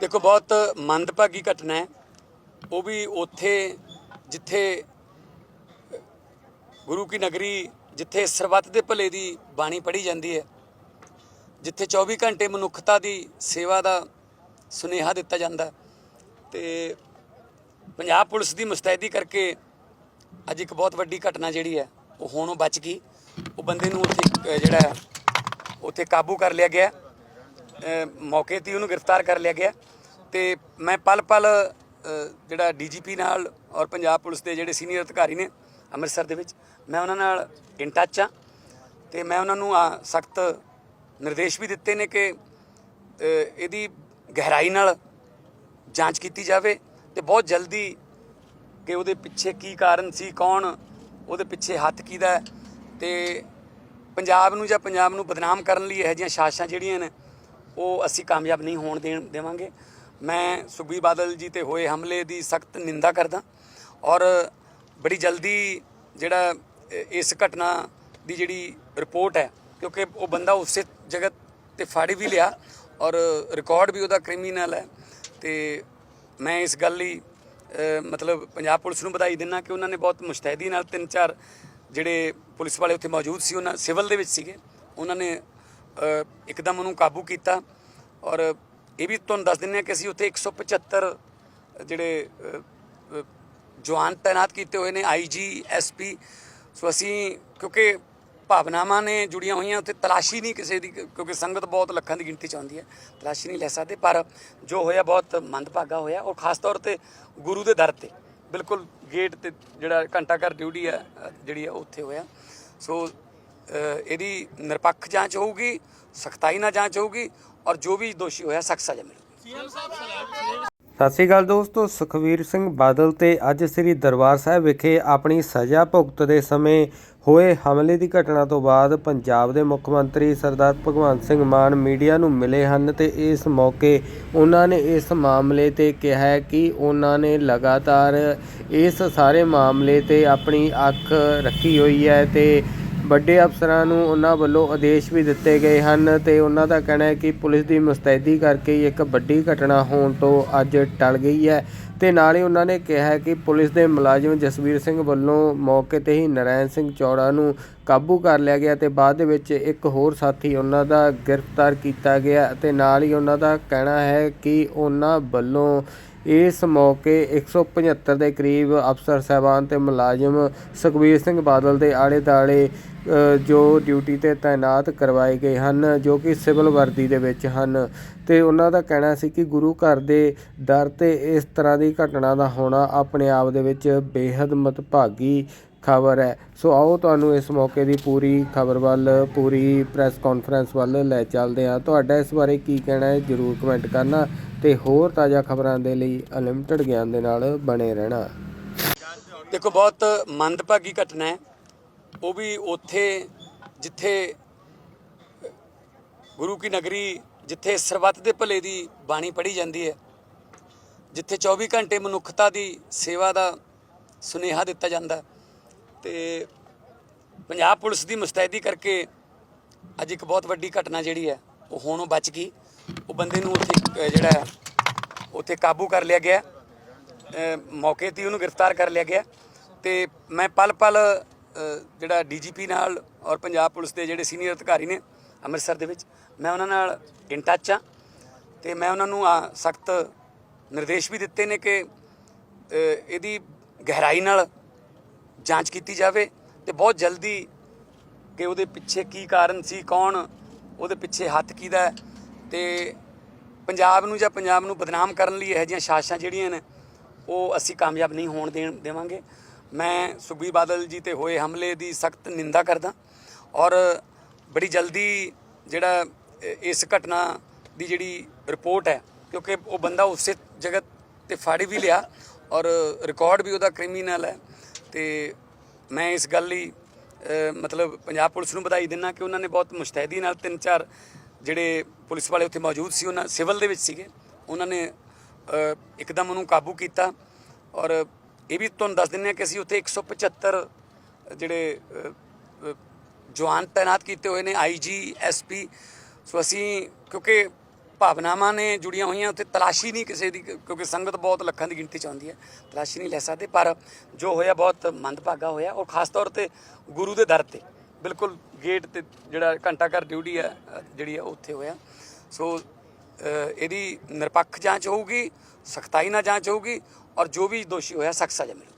ਦੇਖੋ, ਬਹੁਤ ਮੰਦਭਾਗੀ ਘਟਨਾ ਹੈ। ਉਹ ਵੀ ਉੱਥੇ ਜਿੱਥੇ, ਗੁਰੂ ਕੀ ਨਗਰੀ ਜਿੱਥੇ ਸਰਬੱਤ ਦੇ ਭਲੇ ਦੀ ਬਾਣੀ ਪੜ੍ਹੀ ਜਾਂਦੀ ਹੈ, ਜਿੱਥੇ 24 ਘੰਟੇ ਮਨੁੱਖਤਾ ਦੀ ਸੇਵਾ ਦਾ ਸੁਨੇਹਾ ਦਿੱਤਾ ਜਾਂਦਾ ਹੈ। ਤੇ ਪੰਜਾਬ ਪੁਲਿਸ ਦੀ ਮੁਸਤੈਦੀ ਕਰਕੇ ਅੱਜ ਇੱਕ ਬਹੁਤ ਵੱਡੀ ਘਟਨਾ ਜਿਹੜੀ ਹੈ, ਉਹ ਹੁਣ ਉਹ ਬਚ ਗਈ। ਉਹ ਬੰਦੇ ਨੂੰ ਉੱਥੇ ਜਿਹੜਾ ਉੱਥੇ ਕਾਬੂ ਕਰ ਲਿਆ ਗਿਆ ਮੌਕੇ ਤੇ ਉਹਨੂੰ ਗ੍ਰਿਫਤਾਰ ਕਰ ਲਿਆ ਗਿਆ ਤੇ ਮੈਂ ਪਲ ਪਲ ਅਹ, ਜਿਹੜਾ ਡੀਜੀਪੀ ਨਾਲ ਔਰ ਪੰਜਾਬ ਪੁਲਿਸ ਦੇ ਜਿਹੜੇ ਸੀਨੀਅਰ ਅਧਿਕਾਰੀ ਨੇ ਅੰਮ੍ਰਿਤਸਰ ਦੇ ਵਿੱਚ ਮੈਂ ਉਹਨਾਂ ਨਾਲ ਇਨ ਟੱਚ ਆ ਤੇ ਮੈਂ ਉਹਨਾਂ ਨੂੰ ਆ ਸਖਤ ਨਿਰਦੇਸ਼ ਵੀ ਦਿੱਤੇ ਨੇ ਕਿ ਇਹਦੀ ਗਹਿਰਾਈ ਨਾਲ ਜਾਂਚ ਕੀਤੀ ਜਾਵੇ ਤੇ ਬਹੁਤ ਜਲਦੀ ਕਿ ਉਹਦੇ ਪਿੱਛੇ ਕੀ ਕਾਰਨ ਸੀ ਕੌਣ ਉਹਦੇ ਪਿੱਛੇ ਹੱਥ ਕਿਹਦਾ ਹੈ ਤੇ ਪੰਜਾਬ ਨੂੰ ਜਾਂ ਪੰਜਾਬ ਨੂੰ ਬਦਨਾਮ ਕਰਨ ਲਈ ਇਹੋ ਜਿਹੀਆਂ ਸਾਜ਼ਿਸ਼ਾਂ ਜਿਹੜੀਆਂ ਨੇ ਉਹ ਅਸੀਂ ਕਾਮਯਾਬ ਨਹੀਂ ਹੋਣ ਦੇਣ ਦੇਵਾਂਗੇ। ਮੈਂ ਸੁਖਬੀਰ ਬਾਦਲ ਜੀ ਤੇ ਹੋਏ ਹਮਲੇ ਦੀ ਸਖਤ ਨਿੰਦਾ ਕਰਦਾ ਔਰ ਬੜੀ ਜਲਦੀ ਜਿਹੜਾ ਇਸ ਘਟਨਾ ਦੀ ਜਿਹੜੀ ਰਿਪੋਰਟ ਹੈ, ਕਿਉਂਕਿ ਉਹ ਬੰਦਾ ਉਸੇ ਜਗ੍ਹਾ ਤੇ ਫਾੜੀ ਵੀ ਲਿਆ ਔਰ ਰਿਕਾਰਡ ਵੀ ਉਹਦਾ ਕ੍ਰਿਮੀਨਲ ਹੈ ਤੇ ਮੈਂ ਇਸ ਗੱਲ ਲਈ ਮਤਲਬ ਪੰਜਾਬ ਪੁਲਿਸ ਨੂੰ ਵਧਾਈ ਦਿੰਦਾ ਕਿ ਉਹਨਾਂ ਨੇ ਬਹੁਤ ਮੁਸ਼ਤੈਦੀ ਨਾਲ ਤਿੰਨ ਚਾਰ ਜਿਹੜੇ ਪੁਲਿਸ ਵਾਲੇ ਉੱਥੇ ਮੌਜੂਦ ਸੀ, ਉਹਨਾਂ ਸਿਵਲ ਦੇ ਵਿੱਚ ਸੀਗੇ, ਉਹਨਾਂ ਨੇ ਇੱਕਦਮ ਉਹਨੂੰ ਕਾਬੂ ਕੀਤਾ। ਔਰ ਇਹ ਵੀ ਤੁਹਾਨੂੰ ਦੱਸ ਦਿੰਦੇ ਹਾਂ ਕਿ ਅਸੀਂ ਉੱਥੇ 175 ਜਿਹੜੇ ਅ, ਅ, ਜਵਾਨ ਤਾਇਨਾਤ ਕੀਤੇ ਹੋਏ ਨੇ ਆਈਜੀ ਐਸਪੀ ਸੋ ਅਸੀਂ ਕਿਉਂਕਿ ਭਾਵਨਾਵਾਂ ਨੇ ਜੁੜੀਆਂ ਹੋਈਆਂ ਉੱਥੇ ਤਲਾਸ਼ੀ ਨਹੀਂ ਕਿਸੇ ਦੀ ਕਿਉਂਕਿ ਸੰਗਤ ਬਹੁਤ ਲੱਖਾਂ ਦੀ ਗਿਣਤੀ ਚ ਆਉਂਦੀ ਹੈ। ਤਲਾਸ਼ੀ ਨਹੀਂ ਲੈ ਸਕਦੇ ਪਰ ਜੋ ਹੋਇਆ ਬਹੁਤ ਮੰਦਭਾਗਾ ਹੋਇਆ। ਔਰ ਖਾਸ ਤੌਰ ਤੇ ਗੁਰੂ ਦੇ ਦਰ ਤੇ ਬਿਲਕੁਲ ਗੇਟ ਤੇ ਜਿਹੜਾ ਘੰਟਾ ਘਰ ਡਿਊਟੀ ਹੈ ਜਿਹੜੀ ਹੈ ਉਹ ਉੱਥੇ ਹੋਇਆ। ਸੋ ਇਹਦੀ ਨਿਰਪੱਖ ਜਾਂਚ ਹੋਊਗੀ, ਸਖਤਾਈ ਨਾਲ ਜਾਂਚ ਹੋਊਗੀ ਔਰ ਜੋ ਵੀ ਦੋਸ਼ੀ ਹੋਇਆ, ਸਖਤ ਸਜ਼ਾ ਮਿਲੇਗੀ। ਸਤਿ ਸ਼੍ਰੀ ਅਕਾਲ ਦੋਸਤੋ, ਸੁਖਵੀਰ ਸਿੰਘ ਬਾਦਲ ਤੇ ਅੱਜ ਸ੍ਰੀ ਦਰਬਾਰ ਸਾਹਿਬ ਵਿਖੇ ਆਪਣੀ ਸਜ਼ਾ ਭੁਗਤਦੇ ਸਮੇਂ ਹੋਏ ਹਮਲੇ ਦੀ ਘਟਨਾ ਤੋਂ ਬਾਅਦ ਪੰਜਾਬ ਦੇ ਮੁੱਖ ਮੰਤਰੀ ਸਰਦਾਰ ਭਗਵੰਤ ਸਿੰਘ ਮਾਨ ਮੀਡੀਆ ਨੂੰ ਮਿਲੇ ਹਨ ਤੇ ਇਸ ਮੌਕੇ ਉਹਨਾਂ ਨੇ ਇਸ ਮਾਮਲੇ ਤੇ ਕਿਹਾ ਕਿ ਉਹਨਾਂ ਨੇ ਲਗਾਤਾਰ ਇਸ ਸਾਰੇ ਮਾਮਲੇ ਤੇ ਆਪਣੀ ਅੱਖ ਰੱਖੀ ਹੋਈ ਹੈ ਤੇ ਵੱਡੇ ਅਫਸਰਾਂ ਨੂੰ ਉਹਨਾਂ ਵੱਲੋਂ ਆਦੇਸ਼ ਵੀ ਦਿੱਤੇ ਗਏ ਹਨ ਤੇ ਉਹਨਾਂ ਦਾ ਕਹਿਣਾ ਹੈ ਕਿ ਪੁਲਿਸ ਦੀ ਮੁਸਤੈਦੀ ਕਰਕੇ ਇੱਕ ਵੱਡੀ ਘਟਨਾ ਹੋਣ ਤੋਂ ਅੱਜ ਟਲ ਗਈ ਹੈ ਤੇ ਹੀ ਉਹਨਾਂ ਨੇ ਕਿਹਾ ਕਿ ਪੁਲਿਸ ਦੇ ਮੁਲਾਜ਼ਮ ਜਸਵੀਰ ਸਿੰਘ ਵੱਲੋਂ ਮੌਕੇ ਤੇ ਹੀ ਨਰਾਇਣ ਸਿੰਘ ਚੌੜਾ ਨੂੰ ਕਾਬੂ ਕਰ ਲਿਆ ਗਿਆ ਤੇ ਬਾਅਦ ਦੇ ਵਿੱਚ ਇੱਕ ਹੋਰ ਸਾਥੀ ਉਹਨਾਂ ਦਾ ਗ੍ਰਿਫਤਾਰ ਕੀਤਾ ਗਿਆ ਤੇ ਨਾਲ ਹੀ ਉਹਨਾਂ ਦਾ ਕਹਿਣਾ ਹੈ ਕਿ ਉਹਨਾਂ ਵੱਲੋਂ ਇਸ ਮੌਕੇ 175 ਦੇ ਕਰੀਬ ਅਫਸਰ, ਸਹਿਬਾਨ ਤੇ ਮੁਲਾਜ਼ਮ ਸੁਖਬੀਰ ਸਿੰਘ ਬਾਦਲ ਦੇ ਆਲੇ ਦਾਲੇ ਜੋ ਡਿਊਟੀ ਤੇ ਤਾਇਨਾਤ ਕਰਵਾਏ ਗਏ ਹਨ, ਜੋ ਕਿ ਸਿਵਲ ਵਰਦੀ ਦੇ ਵਿੱਚ ਹਨ। ਤੇ ਉਹਨਾਂ ਦਾ ਕਹਿਣਾ ਸੀ ਕਿ ਗੁਰੂ ਘਰ ਦੇ ਦਰ ਤੇ ਇਸ ਤਰ੍ਹਾਂ ਦੀ ਘਟਨਾ ਦਾ ਹੋਣਾ ਆਪਣੇ ਆਪ ਦੇ ਵਿੱਚ ਬੇहद ਮਤਭਾਗੀ ਖਬਰ ਹੈ। ਸੋ ਆਓ ਤੁਹਾਨੂੰ ਇਸ ਮੌਕੇ ਦੀ ਪੂਰੀ ਖਬਰ ਵੱਲ, ਪੂਰੀ ਪ੍ਰੈਸ ਕਾਨਫਰੰਸ ਵੱਲ ਲੈ ਚੱਲਦੇ ਹਾਂ। ਤੁਹਾਡਾ ਇਸ ਬਾਰੇ ਕੀ ਕਹਿਣਾ ਹੈ, ਜਰੂਰ ਕਮੈਂਟ ਕਰਨਾ ਤੇ ਹੋਰ ਤਾਜ਼ਾ ਖਬਰਾਂ ਦੇ ਲਈ ਅਨਲਿਮਟਿਡ ਗਿਆਨ ਦੇ ਨਾਲ ਬਣੇ ਰਹਿਣਾ। ਦੇਖੋ, ਬਹੁਤ ਮੰਦਭਾਗੀ ਘਟਨਾ ਹੈ। ਉਹ ਵੀ ਉੱਥੇ ਜਿੱਥੇ ਗੁਰੂ ਕੀ ਨਗਰੀ, ਜਿੱਥੇ ਸਰਬੱਤ ਦੇ ਭਲੇ ਦੀ ਬਾਣੀ ਪੜ੍ਹੀ ਜਾਂਦੀ ਹੈ, ਜਿੱਥੇ 24 ਘੰਟੇ ਮਨੁੱਖਤਾ ਦੀ ਸੇਵਾ ਦਾ ਸੁਨੇਹਾ ਦਿੱਤਾ ਜਾਂਦਾ ਹੈ। ਤੇ ਪੰਜਾਬ ਪੁਲਿਸ ਦੀ ਮੁਸਤੈਦੀ ਕਰਕੇ ਅੱਜ ਇੱਕ ਬਹੁਤ ਵੱਡੀ ਘਟਨਾ ਜਿਹੜੀ ਹੈ ਉਹ ਹੁਣ ਉਹ ਬਚ ਗਈ। ਉਹ ਬੰਦੇ ਨੂੰ ਉੱਥੇ ਜਿਹੜਾ ਉੱਥੇ ਕਾਬੂ ਕਰ ਲਿਆ ਗਿਆ। ਮੌਕੇ ਤੇ ਉਹਨੂੰ ਗ੍ਰਿਫਤਾਰ ਕਰ ਲਿਆ ਗਿਆ। ਤੇ ਮੈਂ ਪਲ ਪਲ ਅ, ਜਿਹੜਾ ਡੀਜੀਪੀ ਨਾਲ ਔਰ ਪੰਜਾਬ ਪੁਲਿਸ ਦੇ ਜਿਹੜੇ ਸੀਨੀਅਰ ਅਧਿਕਾਰੀ ਨੇ ਅੰਮ੍ਰਿਤਸਰ ਦੇ ਵਿੱਚ ਮੈਂ ਉਹਨਾਂ ਨਾਲ ਇਨ ਟੱਚ ਆ ਤੇ ਮੈਂ ਉਹਨਾਂ ਨੂੰ ਸਖਤ ਨਿਰਦੇਸ਼ ਵੀ ਦਿੱਤੇ ਨੇ ਕਿ ਇਹਦੀ ਗਹਿਰਾਈ ਨਾਲ ਜਾਂਚ ਕੀਤੀ ਜਾਵੇ ਤੇ ਬਹੁਤ ਜਲਦੀ ਕਿ ਉਹਦੇ ਪਿੱਛੇ ਕੀ ਕਾਰਨ ਸੀ, ਕੌਣ, ਉਹਦੇ ਪਿੱਛੇ ਹੱਥ ਕਿਹਦਾ ਹੈ ਤੇ ਪੰਜਾਬ ਨੂੰ ਜਾਂ ਪੰਜਾਬ ਨੂੰ ਬਦਨਾਮ ਕਰਨ ਲਈ ਇਹੋ ਜਿਹੀਆਂ ਸਾਜ਼ਿਸ਼ਾਂ ਜਿਹੜੀਆਂ ਨੇ, ਉਹ ਅਸੀਂ ਕਾਮਯਾਬ ਨਹੀਂ ਹੋਣ ਦੇਣ ਦੇਵਾਂਗੇ। ਮੈਂ ਸੁਖਬੀਰ ਬਾਦਲ ਜੀ ਤੇ ਹੋਏ ਹਮਲੇ ਦੀ ਸਖਤ ਨਿੰਦਾ ਕਰਦਾ ਔਰ ਬੜੀ ਜਲਦੀ ਜਿਹੜਾ ਇਸ ਘਟਨਾ ਦੀ ਜਿਹੜੀ ਰਿਪੋਰਟ ਹੈ, ਕਿਉਂਕਿ ਉਹ ਬੰਦਾ ਉਸੇ ਜਗ੍ਹਾ ਤੇ ਫਾੜੀ ਵੀ ਲਿਆ ਔਰ ਰਿਕਾਰਡ ਵੀ ਉਹਦਾ ਕ੍ਰਿਮੀਨਲ ਹੈ। ਤੇ ਮੈਂ ਇਸ ਗੱਲ ਲਈ ਮਤਲਬ ਪੰਜਾਬ ਪੁਲਿਸ ਨੂੰ ਵਧਾਈ ਦਿੰਦਾ ਕਿ ਉਹਨਾਂ ਨੇ ਬਹੁਤ ਮੁਸ਼ਤੈਦੀ ਨਾਲ ਤਿੰਨ ਚਾਰ ਜਿਹੜੇ ਪੁਲਿਸ ਵਾਲੇ ਉੱਥੇ ਮੌਜੂਦ ਸੀ ਉਹਨਾਂ ਸਿਵਲ ਦੇ ਵਿੱਚ ਸੀਗੇ ਉਹਨਾਂ ਨੇ ਇੱਕਦਮ ਉਹਨੂੰ ਕਾਬੂ ਕੀਤਾ ਔਰ ਇਹ ਵੀ ਤੁਹਾਨੂੰ ਦੱਸ ਦਿੰਦੇ ਹਾਂ ਕਿ ਅਸੀਂ ਉੱਥੇ 175 ਜਿਹੜੇ ਅ, ਅ, ਜਵਾਨ ਤਾਇਨਾਤ ਕੀਤੇ ਹੋਏ ਨੇ ਆਈਜੀ ਐਸਪੀ ਸੋ ਅਸੀਂ ਕਿਉਂਕਿ ਭਾਵਨਾਵਾਂ ਨੇ ਜੁੜੀਆਂ ਹੋਈਆਂ, ਉੱਥੇ ਤਲਾਸ਼ੀ ਨਹੀਂ ਕਿਸੇ ਦੀ ਕਿਉਂਕਿ ਸੰਗਤ ਬਹੁਤ ਲੱਖਾਂ ਦੀ ਗਿਣਤੀ ਚ ਆਉਂਦੀ ਹੈ, ਤਲਾਸ਼ੀ ਨਹੀਂ ਲੈ ਸਕਦੇ, ਪਰ ਜੋ ਹੋਇਆ ਬਹੁਤ ਮੰਦਭਾਗਾ ਹੋਇਆ ਔਰ ਖਾਸ ਤੌਰ ਤੇ ਗੁਰੂ ਦੇ ਦਰ ਤੇ, ਬਿਲਕੁਲ ਗੇਟ ਤੇ ਜਿਹੜਾ ਘੰਟਾ ਘਰ ਡਿਊਟੀ ਹੈ, ਜਿਹੜੀ ਹੈ, ਉੱਥੇ ਹੋਇਆ। ਸੋ ਇਹਦੀ ਨਿਰਪੱਖ ਜਾਂਚ ਹੋਊਗੀ, ਸਖਤਾਈ ਨਾਲ ਜਾਂਚ ਹੋਊਗੀ ਔਰ ਜੋ ਵੀ ਦੋਸ਼ੀ ਹੋਇਆ ਸਖਤ ਸਜ਼ਾ ਮਿਲੇਗੀ।